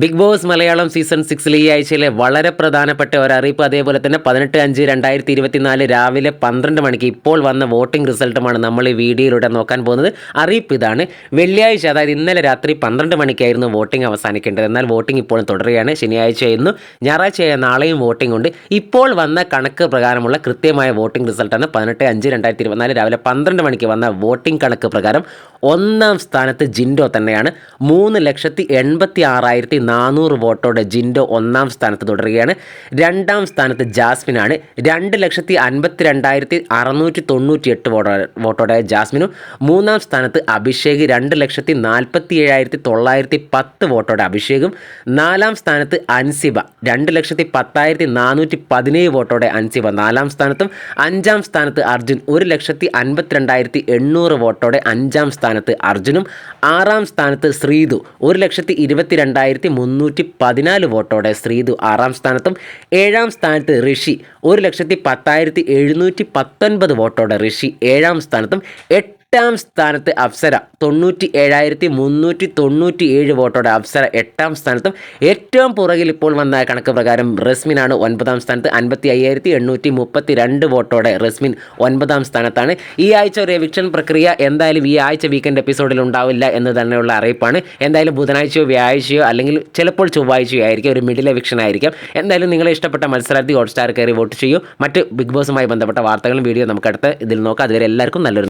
Big boss Malayalam season സിക്സിൽ ഈ ആഴ്ചയിലെ വളരെ പ്രധാനപ്പെട്ട ഒരു അറിയിപ്പ് അതേപോലെ തന്നെ പതിനെട്ട് അഞ്ച് രണ്ടായിരത്തി ഇരുപത്തിനാല് രാവിലെ പന്ത്രണ്ട് മണിക്ക് ഇപ്പോൾ വന്ന വോട്ടിംഗ് റിസൾട്ടുമാണ് നമ്മൾ ഈ വീഡിയോയിലൂടെ നോക്കാൻ പോകുന്നത്. അറിയിപ്പ് ഇതാണ്. വെള്ളിയാഴ്ച അതായത് ഇന്നലെ രാത്രി പന്ത്രണ്ട് മണിക്കായിരുന്നു വോട്ടിംഗ് അവസാനിക്കേണ്ടത്. എന്നാൽ വോട്ടിംഗ് ഇപ്പോഴും തുടരുകയാണ്. ശനിയാഴ്ച ഇന്നും ഞായറാഴ്ചയായ നാളെയും വോട്ടിംഗ് ഉണ്ട്. ഇപ്പോൾ വന്ന കണക്ക് പ്രകാരമുള്ള കൃത്യമായ വോട്ടിംഗ് റിസൾട്ടാണ് പതിനെട്ട് അഞ്ച് രണ്ടായിരത്തി ഇരുപത്തിനാല് രാവിലെ പന്ത്രണ്ട് മണിക്ക് വന്ന വോട്ടിംഗ് കണക്ക് പ്രകാരം ഒന്നാം സ്ഥാനത്ത് ജിൻഡോ തന്നെയാണ്. മൂന്ന് ലക്ഷത്തി എൺപത്തി ആറായിരത്തി നാനൂറ് വോട്ടോടെ ജിൻഡോ ഒന്നാം സ്ഥാനത്ത് തുടരുകയാണ്. രണ്ടാം സ്ഥാനത്ത് ജാസ്മിനാണ്. രണ്ട് ലക്ഷത്തി അൻപത്തി രണ്ടായിരത്തി അറുന്നൂറ്റി തൊണ്ണൂറ്റി എട്ട് വോട്ടോ വോട്ടോടെ ജാസ്മിനും. മൂന്നാം സ്ഥാനത്ത് അഭിഷേക് രണ്ട് ലക്ഷത്തി നാൽപ്പത്തി ഏഴായിരത്തി തൊള്ളായിരത്തി പത്ത് വോട്ടോടെ അഭിഷേകും. നാലാം സ്ഥാനത്ത് അൻസിബ രണ്ട് ലക്ഷത്തി പത്തായിരത്തി നാനൂറ്റി പതിനേഴ് വോട്ടോടെ അൻസിബ നാലാം സ്ഥാനത്തും. അഞ്ചാം സ്ഥാനത്ത് അർജുൻ ഒരു ലക്ഷത്തി അൻപത്തിരണ്ടായിരത്തി എണ്ണൂറ് വോട്ടോടെ അഞ്ചാം സ്ഥാനത്ത് അർജുനും. ആറാം സ്ഥാനത്ത് ശ്രീതു ഒരു ലക്ഷത്തി ഇരുപത്തി രണ്ടായിരത്തി മുന്നൂറ്റി പതിനാല് വോട്ടോടെ ശ്രീതു ആറാം സ്ഥാനത്തും ഏഴാം സ്ഥാനത്ത് ഋഷി ഒരു ലക്ഷത്തി പത്തായിരത്തി എഴുന്നൂറ്റി പത്തൊൻപത് വോട്ടോടെ ഋഷി ഏഴാം സ്ഥാനത്തും എട്ടാം സ്ഥാനത്ത് അപ്സര. തൊണ്ണൂറ്റി ഏഴായിരത്തി മുന്നൂറ്റി തൊണ്ണൂറ്റി ഏഴ് വോട്ടോടെ അപ്സര എട്ടാം സ്ഥാനത്തും ഏറ്റവും പുറകിൽ ഇപ്പോൾ വന്ന കണക്ക് പ്രകാരം റസ്മിനാണ് ഒൻപതാം സ്ഥാനത്ത് അൻപത്തി അയ്യായിരത്തി എണ്ണൂറ്റി മുപ്പത്തി രണ്ട് വോട്ടോടെ റസ്മിൻ ഒൻപതാം സ്ഥാനത്താണ്. ഈ ആഴ്ച ഒരു എവിക്ഷൻ പ്രക്രിയ. എന്തായാലും ഈ ആഴ്ച വീക്കെൻഡ് എപ്പിസോഡിൽ ഉണ്ടാവില്ല എന്ന് തന്നെയുള്ള അറിയിപ്പാണ്. എന്തായാലും ബുധനാഴ്ചയോ വ്യാഴ്ചയോ അല്ലെങ്കിൽ ചിലപ്പോൾ ചൊവ്വാഴ്ചയോ ആയിരിക്കും. ഒരു മിഡിൽ എവിക്ഷൻ ആയിരിക്കും. എന്തായാലും നിങ്ങളെ ഇഷ്ടപ്പെട്ട മത്സരാർത്ഥി ഹോട്ട്സ്റ്റാർ കയറി വോട്ട് ചെയ്യൂ. മറ്റ് ബിഗ് ബോസുമായി ബന്ധപ്പെട്ട വാർത്തകളും വീഡിയോ നമുക്ക് അടുത്ത് ഇതിൽ നോക്കാം. അതുവരെ എല്ലാവർക്കും നല്ലൊരു